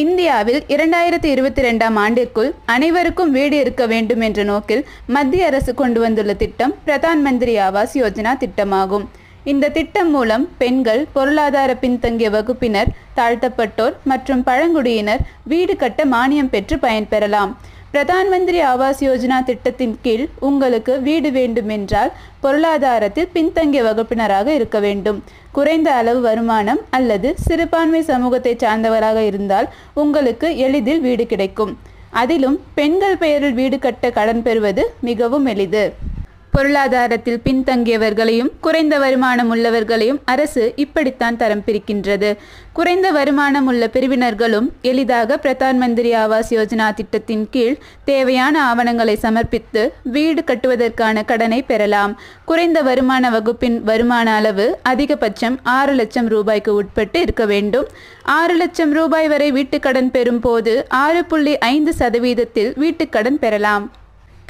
இந்தியாவில் இரண்டாயிரத்தி இருபத்தி ரெண்டாம் ஆண்டிற்குள் அனைவருக்கும் வீடு இருக்க வேண்டும் என்ற நோக்கில் மத்திய அரசு கொண்டு வந்துள்ள திட்டம் பிரதான் மந்திரி ஆவாஸ் யோஜனா திட்டமாகும். இந்த திட்டம் மூலம் பெண்கள் பொருளாதார பின்தங்கிய வகுப்பினர் தாழ்த்தப்பட்டோர் மற்றும் பழங்குடியினர் வீடு கட்ட மானியம் பெற்று பயன்பெறலாம். பிரதான் மந்திரி ஆவாஸ் யோஜனா திட்டத்தின் கீழ் உங்களுக்கு வீடு வேண்டுமென்றால் பொருளாதாரத்தில் பின்தங்கிய வகுப்பினராக இருக்க வேண்டும். குறைந்த அளவு வருமானம் அல்லது சிறுபான்மை சமூகத்தை சார்ந்தவராக இருந்தால் உங்களுக்கு எளிதில் வீடு கிடைக்கும். அதிலும் பெண்கள் பெயரில் வீடு கட்ட கடன் பெறுவது மிகவும் எளிது. பொருளாதாரத்தில் பின்தங்கியவர்களையும் குறைந்த வருமானம் உள்ளவர்களையும் அரசு இப்படித்தான் தரம் பிரிக்கின்றது. குறைந்த வருமானம் உள்ள பிரிவினர்களும் எளிதாக பிரதான் மந்திரி ஆவாஸ் யோஜனா திட்டத்தின் கீழ் தேவையான ஆவணங்களை சமர்ப்பித்து வீடு கட்டுவதற்கான கடனை பெறலாம். குறைந்த வருமான வகுப்பின் வருமான அளவு அதிகபட்சம் ஆறு லட்சம் ரூபாய்க்கு உட்பட்டு இருக்க வேண்டும். ஆறு லட்சம் ரூபாய் வரை வீட்டுக்கடன் பெறும் போது ஆறு புள்ளி ஐந்து சதவீதத்தில் வீட்டுக்கடன் பெறலாம்.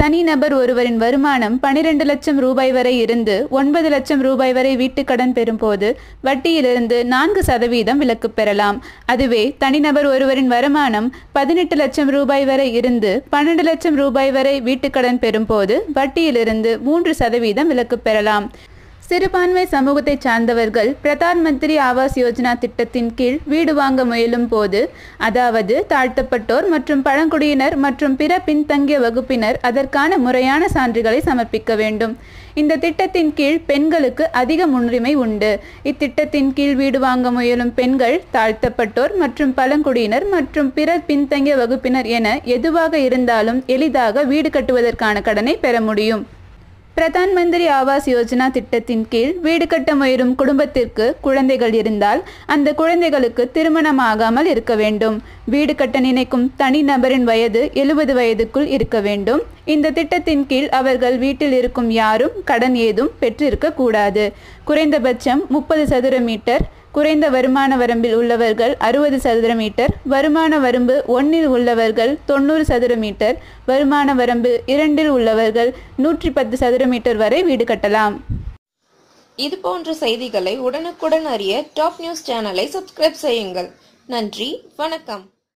தனிநபர் ஒருவரின் வருமானம் பனிரெண்டு லட்சம் ரூபாய் வரை இருந்து ஒன்பது லட்சம் ரூபாய் வரை வீட்டுக்கடன் பெறும்போது வட்டியிலிருந்து நான்கு சதவீதம் விலக்கு பெறலாம். அதுவே தனிநபர் ஒருவரின் வருமானம் பதினெட்டு லட்சம் ரூபாய் வரை இருந்து பன்னெண்டு லட்சம் ரூபாய் வரை வீட்டுக்கடன் பெறும்போது வட்டியிலிருந்து மூன்று சதவீதம் விலக்கு பெறலாம். சிறுபான்மை சமூகத்தை சார்ந்தவர்கள் பிரதான் மந்திரி ஆவாஸ் யோஜனா திட்டத்தின் கீழ் வீடு வாங்க முயலும் போது அதாவது தாழ்த்தப்பட்டோர் மற்றும் பழங்குடியினர் மற்றும் பிற பின்தங்கிய வகுப்பினர் அதற்கான முறையான சான்றுகளை சமர்ப்பிக்க வேண்டும். இந்த திட்டத்தின் கீழ் பெண்களுக்கு அதிக முன்னுரிமை உண்டு. இத்திட்டத்தின் கீழ் வீடு வாங்க முயலும் பெண்கள் தாழ்த்தப்பட்டோர் மற்றும் பழங்குடியினர் மற்றும் பிற பின்தங்கிய வகுப்பினர் என எதுவாக இருந்தாலும் எளிதாக வீடு கட்டுவதற்கான கடனை பெற முடியும். பிரதான் மந்திரி ஆவாஸ் யோஜனா திட்டத்தின் கீழ் வீடு கட்ட முயலும் குடும்பத்திற்கு குழந்தைகள் இருந்தால் அந்த குழந்தைகளுக்கு திருமணம் ஆகாமல் இருக்க வேண்டும். வீடு கட்ட நினைக்கும் தனிநபரின் வயது எழுபது வயதுக்குள் இருக்க வேண்டும். இந்த திட்டத்தின் கீழ் அவர்கள் வீட்டில் இருக்கும் யாரும் கடன் ஏதும் பெற்றிருக்க கூடாது. குறைந்தபட்சம் முப்பது சதுர மீட்டர் குறைந்த வருமான வரம்பில் உள்ளவர்கள் அறுபது சதுர மீட்டர் வருமான வரம்பு ஒன்றில் உள்ளவர்கள் தொண்ணூறு சதுர மீட்டர் வருமான வரம்பு இரண்டில் உள்ளவர்கள் நூற்றி பத்து சதுர மீட்டர் வரை வீடு கட்டலாம். இது போன்ற செய்திகளை உடனுக்குடன் அறிய டாப் நியூஸ் சேனலை சப்ஸ்கிரைப் செய்யுங்கள். நன்றி வணக்கம்.